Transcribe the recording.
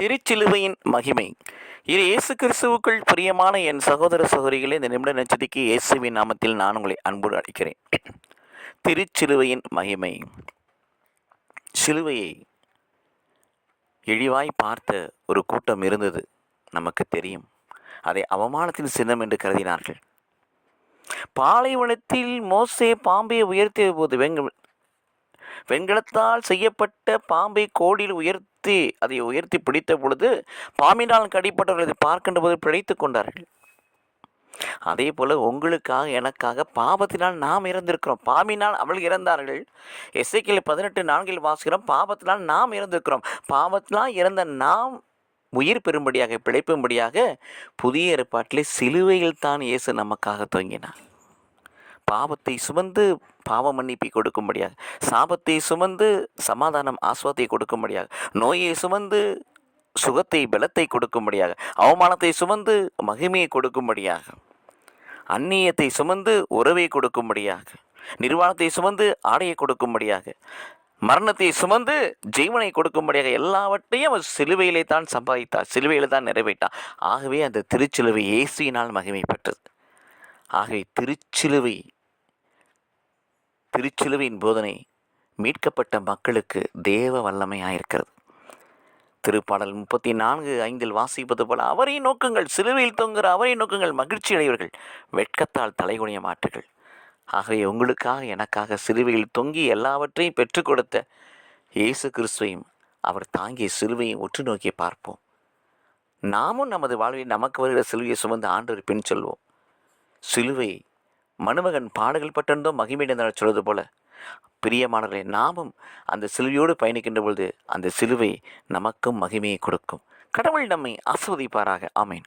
திருச்சிலுவையின் மகிமை. இது இயேசு கிறிஸ்துவுக்குள் பிரியமான என் சகோதர சகோதரிகளே இந்த நிமிட நச்சதிக்கு இயேசுவின் நாமத்தில் நான் உங்களை அன்போடு அழைக்கிறேன். திருச்சிலுவையின் மகிமை. சிலுவையை இழிவாய் பார்த்த ஒரு கூட்டம் இருந்தது நமக்கு தெரியும். அதை அவமானத்தின் சின்னம் என்று கருதினார்கள். பாலைவனத்தில் மோசே பாம்பை உயர்த்திய போது வெங்க வெண்கலத்தால் செய்யப்பட்ட பாம்பை கோடியில் உயர்த்தி அதை உயர்த்தி பிடித்த பொழுது பாம்பினால் கடிப்பட்டவர்கள் அதை பார்க்கின்ற போது பிழைத்து கொண்டார்கள். அதே போல உங்களுக்காக எனக்காக பாவத்தினால் நாம் இறந்திருக்கிறோம். பாம்பினால் அவள் இறந்தார்கள். எஸ்ஐக்கில் பதினெட்டு நான்கில் வாசிக்கிறோம். பாவத்தினால் நாம் இறந்திருக்கிறோம். பாவத்தினால் இறந்த நாம் உயிர் பெறும்படியாக பிழைப்பும்படியாக புதிய ஏற்பாட்டிலே சிலுவையில் தான் இயேசு நமக்காக தொங்கினார் பாவத்தை சுமந்து பாவ மன்னிப்பை கொடுக்கும்படியாக சாபத்தை சுமந்து சமாதானம் ஆஸ்வாத்தை கொடுக்கும்படியாக நோயை சுமந்து சுகத்தை பலத்தை கொடுக்கும்படியாக அவமானத்தை சுமந்து மகிமையை கொடுக்கும்படியாக அந்நியத்தை சுமந்து உறவை கொடுக்கும்படியாக நிர்வாணத்தை சுமந்து ஆடையை கொடுக்கும்படியாக மரணத்தை சுமந்து ஜீவனை கொடுக்கும்படியாக எல்லாவற்றையும் அவர் சிலுவையிலே தான் சம்பாதித்தார். சிலுவையில் தான் நிறைவேற்றார். ஆகவே அந்த திருச்சிலுவை இயேசுவினால் மகிமை பெற்றது. ஆகவே திருச்சிலுவை திருச்சிலுவையின் போதனை மீட்கப்பட்ட மக்களுக்கு தேவ வல்லமையாயிருக்கிறது. திருப்பாடல் முப்பத்தி நான்கு ஐந்தில் வாசிப்பது போல அவரை நோக்குங்கள் சிலுவையில் தொங்குகிற அவரை நோக்குங்கள் மகிழ்ச்சி அடைவர்கள் வெட்கத்தால் தலைகுனிய மாற்றுகள் ஆகவே உங்களுக்காக எனக்காக சிலுவையில் தொங்கி எல்லாவற்றையும் பெற்றுக் கொடுத்த இயேசு கிறிஸ்துவையும் அவர் தாங்கிய சிலுவையும் உற்று நோக்கி பார்ப்போம். நாமும் நமது வாழ்வில் நமக்கு வருகிற சிலுவையை சுமந்து ஆண்டவர் பின் சொல்வோம். சிலுவை மணமகன் பாடுகள் பட்டிருந்தோம் மகிமையிடம் சொல்வது போல. பிரியமானவர்களே நாமும் அந்த சிலுவையோடு பயணிக்கின்ற பொழுது அந்த சிலுவை நமக்கும் மகிமையை கொடுக்கும். கடவுள் நம்மை ஆஸ்வதிப்பாராக ஆமேன்.